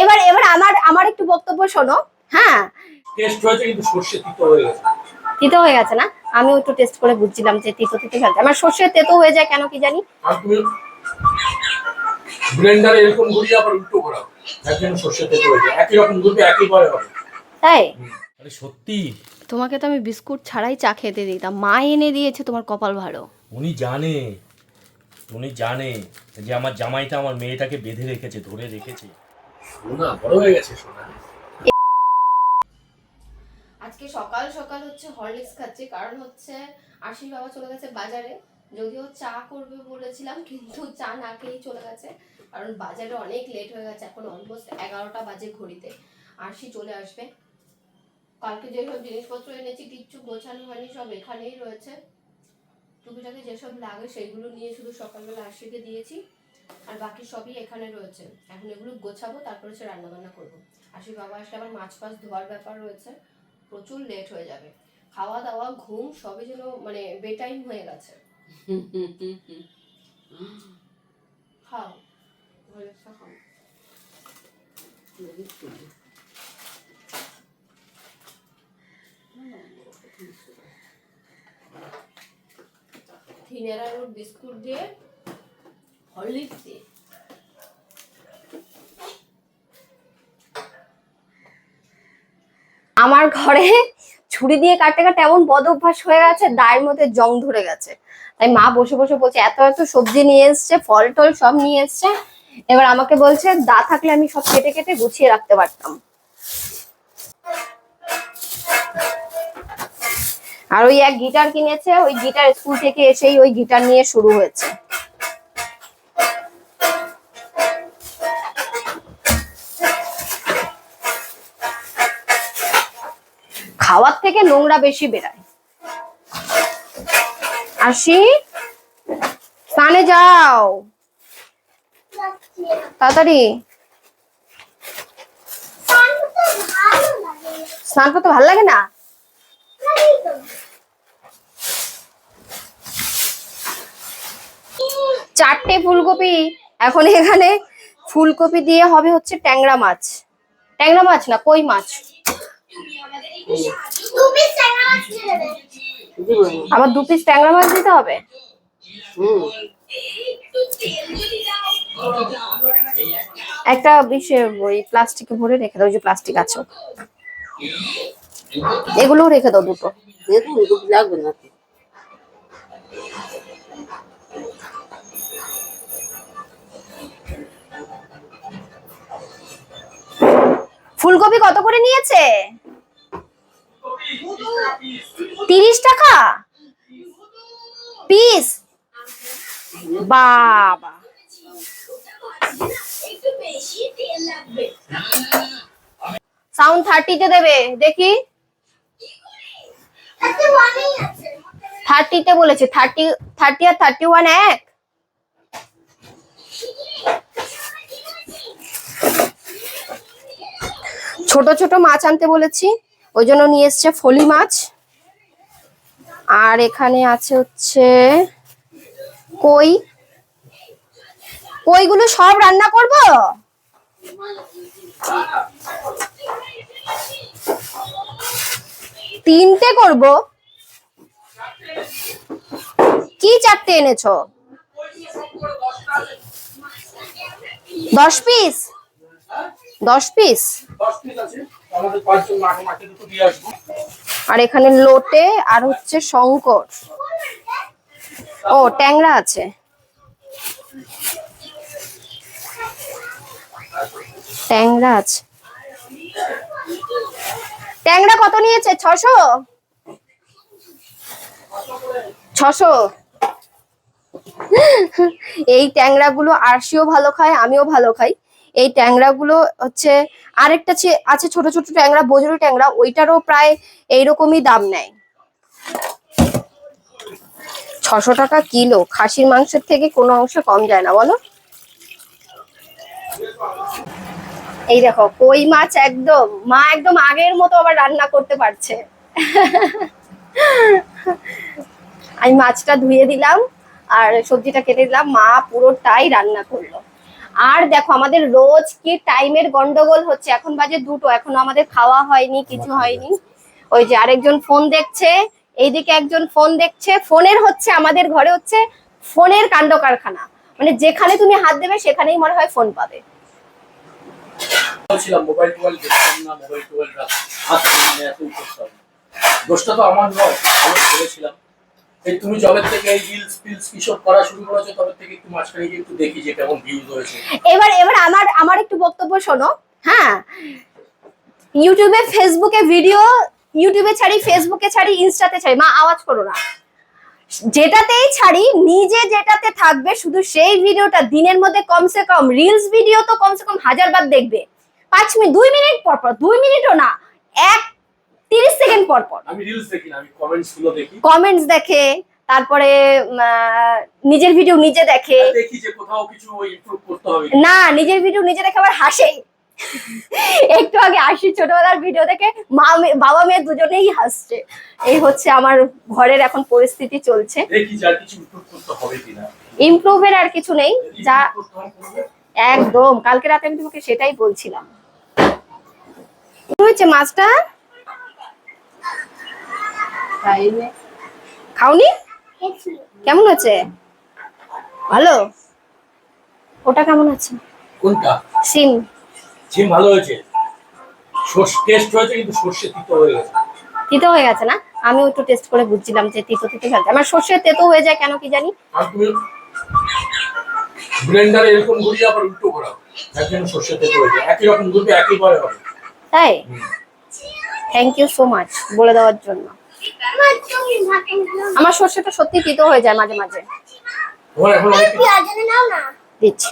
এবার এবার আমার আমার একটু বক্তব্য শোনো হ্যাঁ? টেস্ট হয়েছে কিন্তু সর্ষে তিতো হয়ে গেছে। তিতো হয়ে গেছে না? আমিও একটু টেস্ট করে বুঝছিলাম যে তিতো তিতো খেলতে আমার সর্ষের তেতো হয়ে যায় কেন কি জানি? আর তুমি ব্লেন্ডারে এরকম ঘুরিয়ে আবার উল্টো করা যার জন্য সর্ষে তেতো হয়ে যায়। একই রকম ঘুরবে একই করে হবে। তাই? আরে সত্যি? তোমাকে তো আমি বিস্কুট ছাড়াই চা খেতে দিতাম। মা এনে দিয়েছে তোমার কপাল ভালো। উনি জানে। উনি জানে যে আমার জামাইটা আমার মেয়েটাকে বেঁধে রেখেছে ধরে রেখেছে। সোনা বড় হয়ে গেছে সোনা। আজকে সকাল সকাল হচ্ছে হরলিক্স খাচ্ছি কারণ হচ্ছে আশিস বাবা চলে গেছে বাজারে। যদিও চা করবে বলেছিলাম কিন্তু চা না খেয়েই চলে গেছে কারণ বাজারে অনেক লেট হয়ে গেছে এখন অলমোস্ট এগারোটা বাজে ঘড়িতে। আরশি চলে আসবে। কালকে যেসব জিনিসপত্র এনেছি কিচ্ছু গোছানো হয়নি সব এখানেই রয়েছে। টুকিটাকি যেসব লাগে সেইগুলো নিয়ে শুধু সকালবেলা আরশিকে দিয়েছি, আর বাকি সবই এখানে রয়েছে। এখন এগুলো গোছাবো, তারপরে হচ্ছে রান্নাবান্না করব। আশিস বাবা আসলে আবার মাছ ফাছ ধোয়ার ব্যাপার রয়েছে, প্রচুর লেট হয়ে যাবে। খাওয়া দাওয়া, ঘুম, সবই যেন মানে বেটাইম হয়ে গেছে। খাও হরলিক্সটা খাও। বিস্কুট দিয়ে হরলিক্স দিয়ে। আমার ঘরে ছুরি দিয়ে কাটতে কাটতে এমন বদ অভ্যাস হয়ে গেছে, দায়ের মধ্যে জং ধরে গেছে। তাই মা বসে বসে বলছে, এত এত সবজি নিয়ে এসছে, ফল টল সব নিয়ে এসছে। এবার আমাকে বলছে, দা থাকলে আমি সব কেটে কেটে গুছিয়ে রাখতে পারতাম। আর ওই এক গিটার কিনেছে, ওই গিটার স্কুল থেকে এসেই ওই গিটার নিয়ে শুরু হয়েছে। খাওয়ার থেকে নোংরা বেশি বেরায়। আসি স্নানে যাও। তাড়াতাড়ি। স্নান করতে ভালো লাগে না? চারটে ফুলকপি, এখন এখানে ফুলকপি দিয়ে হবে হচ্ছে ট্যাংরা মাছ। ট্যাংরা মাছ না, কই মাছ? আবার দু পিস ট্যাংরা মাছ দিতে হবে? একটা বিশে ওই প্লাস্টিকে ভরে রেখে দাও যে প্লাস্টিক আছে এগুলোও রেখে দাও দুটো। লাগবে না ফুলকপি কত করে নিয়েছে? তিরিশ টাকা? পিস? বাবা। সাউন্ড থার্টিতে দেবে, দেখি। থার্টিতে বলেছে, থার্টি থার্টি আর থার্টি ওয়ান এক? ছোট ছোট মাছ আনতে বলেছি। ওই জন্য নিয়ে এসছে ফলি মাছ। আর এখানে আছে হচ্ছে কই? কইগুলো সব রান্না করব? তিনটে করব। কি চারটে এনেছো? দশ পিস দশ পিস আর এখানে লোটে আর হচ্ছে শঙ্কর। ও ট্যাংরা আছে। ট্যাংরা আছে। ট্যাংরা কত নিয়েছে? ছশো? ছশো? এই ট্যাংরা গুলো আরশিও ভালো খায় আমিও ভালো খাই। এই ট্যাংরা গুলো হচ্ছে আরেকটা আছে ছোট ছোট ট্যাংরা বজরু ট্যাংরা, ওইটারও প্রায় এইরকমই দাম নেয়। ছশো টাকা কিলো, খাসির মাংসের থেকে কোনো অংশ কম যায় না, বলো। এই দেখো, কই মাছ একদম, মা একদম আগের মতো আবার রান্না করতে পারছে। আমি মাছটা ধুয়ে দিলাম, আর সবজিটা কেটে দিলাম, মা পুরোটাই রান্না করল। আর দেখো আমাদের রোজ কি টাইমের গন্ডগোল হচ্ছে? এখন বাজে দুটো এখনও আমাদের খাওয়া হয়নি কিছু হয়নি। ওই যে আরেকজন ফোন দেখছে এইদিকে একজন ফোন দেখছে ফোনের হচ্ছে আমাদের ঘরে হচ্ছে ফোনের কাণ্ড কারখানা মানে যেখানে তুমি হাত দেবে সেখানেই মনে হয় ফোন পাবে। ছিলাম মোবাইল টোবাইল দেখতাম না মোবাইল টোবাইল হাত মানে এত দোষটা তো আমার নয় ভালো করেছিলাম। তুমি জবের থেকে এই রিলস ফিলস কিসব করা শুরু করেছ, তবে থেকে একটু মাঝখানে গিয়ে একটু দেখি যে কেমন ভিউজ হয়েছে। এবার এবার আমার আমার একটু বক্তব্য শোনো হ্যাঁ? ইউটিউবে ফেসবুকে ভিডিও ইউটিউবে ছাড়ি ফেসবুকে ছাড়ি ইনস্টাতে ছাড়ি, মা, আওয়াজ করো না। যেটাতেই ছাড়ি, নিজে যেটাতে থাকবে, শুধু সেই ভিডিওটা দিনের মধ্যে কমসে কম রিলস ভিডিও তো কমসে কম হাজার বার দেখবে। পাঁচ মিনিট, দুই মিনিট পর পর, দুই মিনিটও না, এক তিরিশ সেকেন্ড পর পর। আমি রিলস দেখি আমি কমেন্টসগুলো দেখি। কমেন্টস দেখে তারপরে নিজের ভিডিও নিজে দেখে। দেখি যে কোথাও কিছু ইমপ্রুভ করতে হবে না নিজের ভিডিও নিজে দেখে আবার হাসে। একটু আগে আসি ছোটবেলার ভিডিও দেখে মা বাবা মেয়ে দুজনেই হাসছে। এই হচ্ছে আমার ঘরের এখন পরিস্থিতি চলছে। দেখি যার কিছু ইমপ্রুভ করতে হবে কিনা। ইমপ্রুভের আর কিছু নেই যা। একদম কালকে রাতে আমি তোমাকে সেটাই বলছিলাম। কি হয়েছে মাছটা? খাওনি? কেমন আছে? ভালো? ওটা কেমন আছে? কোনটা? সিম। জিম ভালো হয়েছে। সর্ষে টেস্ট হয়েছে কিন্তু সর্ষে তিতো হয়ে গেছে। তিতো হয়ে গেছে না? আমি একটু টেস্ট করে বুঝছিলাম যে তিতো তিতো খেলতে। আমার সর্ষের তেতো হয়ে যায় কেন কি জানি? আর তুমি ব্লেন্ডারে এরকম ঘুরিয়ে আবার উল্টো করাও। যার জন্য সর্ষে তেতো হয়ে যায়। একই রকম ঘুরবে একইবারে হবে। তাই? থ্যাংক ইউ সো মাচ বলে দেওয়ার জন্য। আমার সর্ষেটা সত্যি তিতো হয়ে যায় মাঝে মাঝে। দিচ্ছি।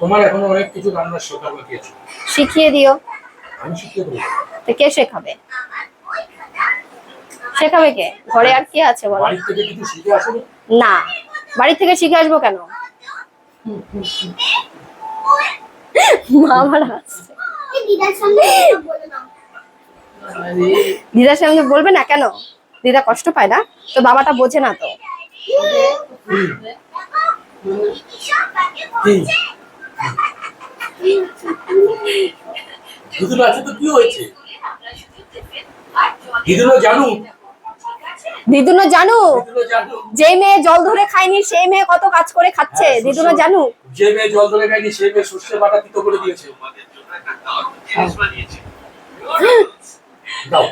তোমার এখন অনেক কিছু রান্নার শেখা বাকি আছে শিখিয়ে দিও। আমি শিখিয়ে দেবো। তো কে শেখাবে? শেখাবে কে? ঘরে আর কে আছে বলো? বাড়ির থেকে কিছু শিখে আসোনি না? বাড়ি থেকে শিখে আসব কেন? মা আমার হাসছে। দিদার সঙ্গে বলবে না কেন? দিদা কষ্ট পায় না তো বাবাটা বোঝে না তো। কি? দিদুল আছে তো কি হয়েছে? দিদুল জানু দিদুনো জানু যে মেয়ে জল ধরে খায়নি সেই মেয়ে কত কাজ করে খাচ্ছে হ্যাঁ, দিদুনো জানু যে মেয়ে জল ধরে খায়নি মেয়ে সর্ষে বাটা তিতো করে দিয়েছে। দাও।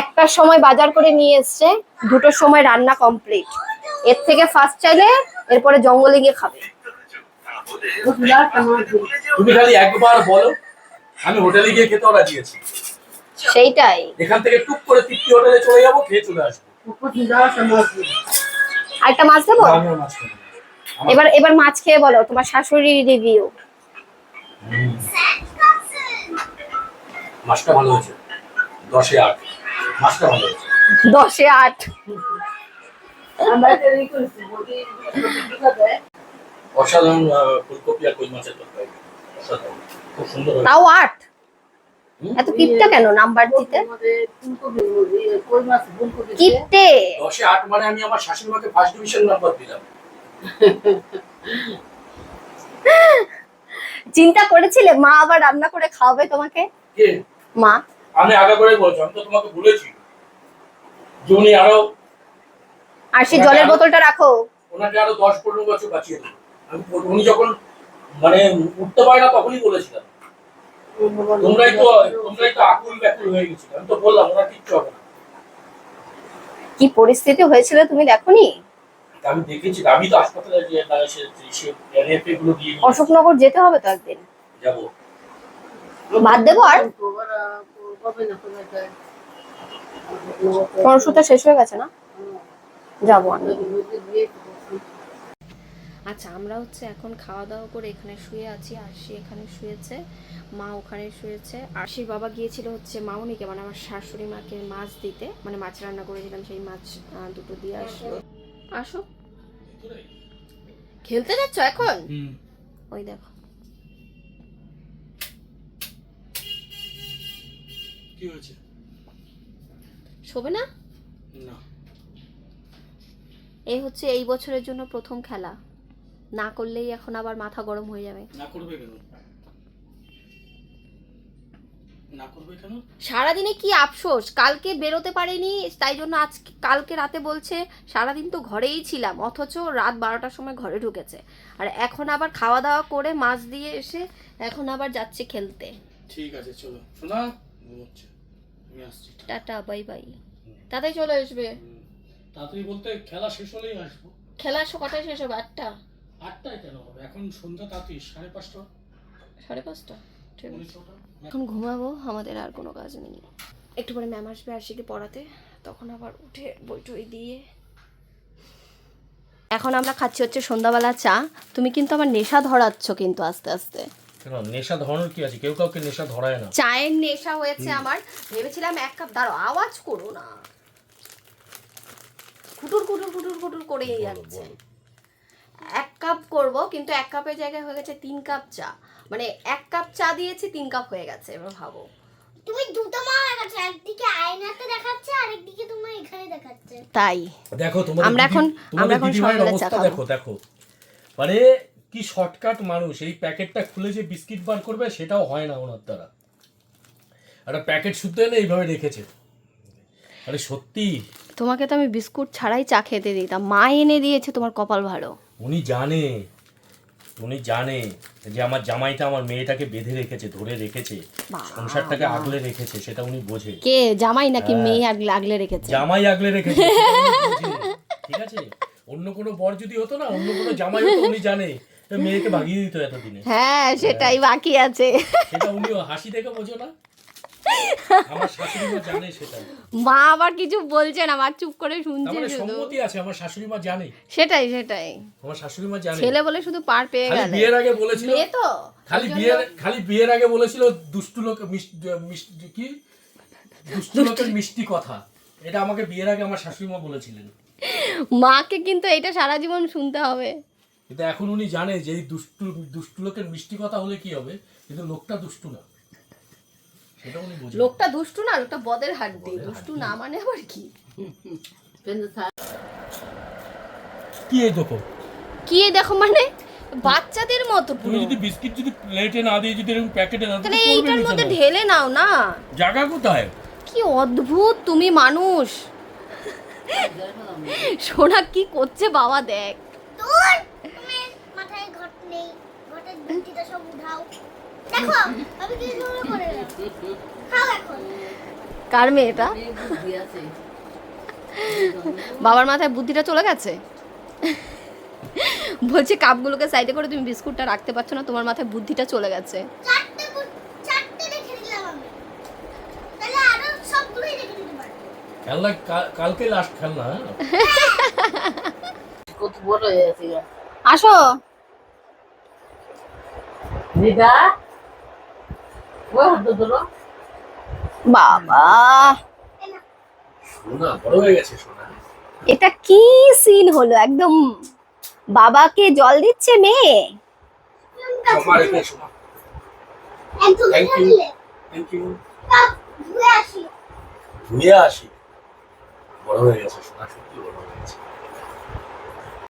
একটার সময় বাজার করে নিয়ে এসছে দুটোর সময় রান্না কমপ্লিট এর থেকে ফার্স্ট চাইলে এরপরে জঙ্গলে গিয়ে খাবে। তুমি খালি একবার বলো আমি হোটেলে গিয়ে খেতে রাজি আছি সেইটাই। এখান থেকে টুক করে তৃপ্তি হোটেলে চলে যাব খেয়ে চলে আসব। আরেকটা মাছ দেবো? এবার এবার মাছ খেয়ে বলো তোমার শাশুড়ির রিভিউ মাছটা ভালো হয়েছে। দশে আট। দশে আট। অসাধারণ ফুলকপি আর কই মাছের তরকারি। খুব সুন্দর তাও আট? এত কিপটা কেন নাম্বার দিতে? কিপটে? দশে আট মানে আমি আমার শাশুড়ি মাকে ফার্স্ট ডিভিশন নাম্বার দিলাম। চিন্তা করেছিলে মা আবার রান্না করে খাওয়াবে তোমাকে? মা। আমি আগে করে বলছি আমি তো তোমাকে বলেছি। যে উনি আরও আর সেই জলের বোতলটা রাখো। ওনাকে আরও দশ পনেরো বছর বাঁচিয়ে দেবো। আমি উনি যখন মানে উঠতে পারে না তখনই বলেছিলাম। তোমরাই তো তোমরাই তো আকুল ব্যাকুল হয়ে গেছিল। আমি তো বললাম ওনার কিচ্ছু হবে না। কি পরিস্থিতি হয়েছিল তুমি দেখোনি? আমি দেখেছি আমি তো হাসপাতালে গিয়ে সে গুলো দিয়ে অশোকনগর যেতে হবে তো একদিন। যাব। ভাত দেবো আর? পড়াশোনাটা শেষ হয়ে গেছে না? যাব আমি। আচ্ছা আমরা হচ্ছে এখন খাওয়া দাওয়া করে এখানে শুয়ে আছি। আরশি এখানে শুয়েছে মা ওখানে শুয়েছে। আরশির বাবা গিয়েছিল হচ্ছে মামনিকে মানে আমার শাশুড়ি মাকে মাছ দিতে। মানে মাছ রান্না করেছিলাম সেই মাছ দুটো দিয়ে আসলো। আসো। খেলতে যাচ্ছ এখন? ওই দেখো। কি হয়েছে? শোবে না। না এই হচ্ছে এই বছরের জন্য প্রথম খেলা। না করলেই এখন আবার মাথা গরম হয়ে যাবে। না করবে কেন? না করবে কেন? সারাদিনে কি আফসোস? কালকে বেরোতে পারিনি তাই জন্য আজ কালকে রাতে বলছে সারাদিন তো ঘরেই ছিলাম অথচ রাত বারোটার সময় ঘরে ঢুকেছে। আর এখন আবার খাওয়া দাওয়া করে মাছ দিয়ে এসে এখন আবার যাচ্ছে খেলতে। ঠিক আছে চলো। শোনা? Tata bye bye. তাতেই চলে আসবে। তাড়াতাড়ি বলতে খেলা শেষ হলেই আসব। খেলা কটায় শেষ হবে? আটটা? আটটায় কেন হবে? এখন সন্ধ্যা তাড়াতাড়ি সাড়ে পাঁচটা? সাড়ে পাঁচটা? ঠিক আছে। এখন ঘুমাবো আমাদের আর কোনো কাজ নেই। একটু পরে ম্যাম আসবে আরশিকে পড়াতে তখন আবার উঠে বই টই দিয়ে। এখন আমরা খাচ্ছি হচ্ছে সন্ধ্যাবেলা চা। তুমি কিন্তু আমার নেশা ধরাচ্ছ কিন্তু আস্তে আস্তে। নেশা ধরানোর কি আছে? কেউ কাউকে নেশা ধরায় না। চায়ের নেশা হয়েছে আমার। ভেবেছিলাম এক কাপ দাঁড়ো আওয়াজ করো না। কুটুর কুটুর কুটুর কুটুর করেই যাচ্ছে। এক কাপ করব কিন্তু এক কাপের জায়গায় হয়ে গেছে তিন কাপ চা। মানে এক কাপ চা দিয়েছি তিন কাপ হয়ে গেছে এবার ভাবো। তুমি দুটো মা দেখাচ্ছ একদিকে আয়নাতে দেখাচ্ছে আরেকদিকে তোমার এখানে দেখাচ্ছে। তাই। দেখো তোমাদের আমরা এখন- আমরা এখন সকালে চা দেখো দেখো। মানে কি শর্টকাট মানুষ? এই প্যাকেটটা খুলে যে বিস্কিট বার করবে সেটাও হয় না ওনার দ্বারা। একটা প্যাকেট শুদ্ধ এনে এইভাবে রেখেছে। আরে সত্যি? তোমাকে তো আমি বিস্কুট ছাড়াই চা খেতে দিতাম। মা এনে দিয়েছে তোমার কপাল ভালো। উনি জানে উনি জানে যে আমার জামাইটা আমার মেয়েটাকে বেঁধে রেখেছে ধরে রেখেছে সংসারটাকে আগলে রেখেছে সেটা উনি বোঝে। কে? জামাই নাকি হ্যাঁ। মেয়ে আগলে আগলে রেখেছে? জামাই আগলে রেখেছে। ঠিক আছে? অন্য কোনো বর যদি হতো না অন্য কোনো জামাই হতো উনি জানে। মেয়েকে দিত এতদিনে। হ্যাঁ সেটাই বাকি আছে। সেটা উনি হাসি দেখে বোঝো না। আমার শাশুড়ি মা জানে সেটা মা আবার কিছু বলছে না মা চুপ করে শুনছে মানে শুধু। সম্মতি আছে আমার শাশুড়ি মা জানে। সেটাই সেটাই। আমার শাশুড়ি মা জানে। ছেলে বলে শুধু পার পেয়ে গেলে। বিয়ের আগে বলেছিল মেয়ে তো খালি বিয়ের খালি বিয়ের আগে বলেছিল দুষ্টু লোক মিষ্টি- কি? দুষ্টু লোকের মিষ্টি কথা। এটা আমাকে বিয়ের আগে আমার শাশুড়ি মা বলেছিলেন। মাকে কিন্তু এটা সারা জীবন শুনতে হবে। কিন্তু এখন উনি জানে যে এই দুষ্টু দুষ্টু লোকের মিষ্টি কথা হলে কি হবে? কিন্তু লোকটা দুষ্টু না। সেটা উনি বোঝেন। লোকটা দুষ্টু না লোকটা বদের হাড্ডি। দুষ্টু না মানে আবার কি? কি এই দেখো? কি এ দেখো মানে? বাচ্চাদের মতো তুমি পুরো। যদি বিস্কিট যদি প্লেটে না দিয়ে যদি এরকম প্যাকেটে না তাহলে এইটার মধ্যে ঢেলে নাও না। জায়গা কোথায়? কি অদ্ভুত তুমি মানুষ। সোনা কি করছে বাবা দেখ। তোর তুমি মাথায় ঘট নেই ঘটের সব উঠাও। দেখো আমি কি করে করে খাও এখন। কার মেয়েটা এই বুদ্ধি আছে বাবার মাথায় বুদ্ধিটা চলে গেছে? বলছে কাপগুলোকে সাইডে করে তুমি বিস্কুটটা রাখতে পারছ না তোমার মাথায় বুদ্ধিটা চলে গেছে। চারটে বুট- চারটে রেখে দিলাম আমি। তাহলে আরও সবগুলোই রেখে দিতে পারব খেলনা কালকে লাস্ট খেলনা হ্যাঁ? হয়ে। আসো। হাত ধরো। বাবা। সোনা বড় হয়ে গেছে সোনা এটা কি সিন হলো? একদম বাবাকে জল দিচ্ছে মেয়ে? ধুয়ে আসি। ধুয়ে আসি। বড় হয়ে গেছে সোনা সত্যি বড় হয়ে গেছে।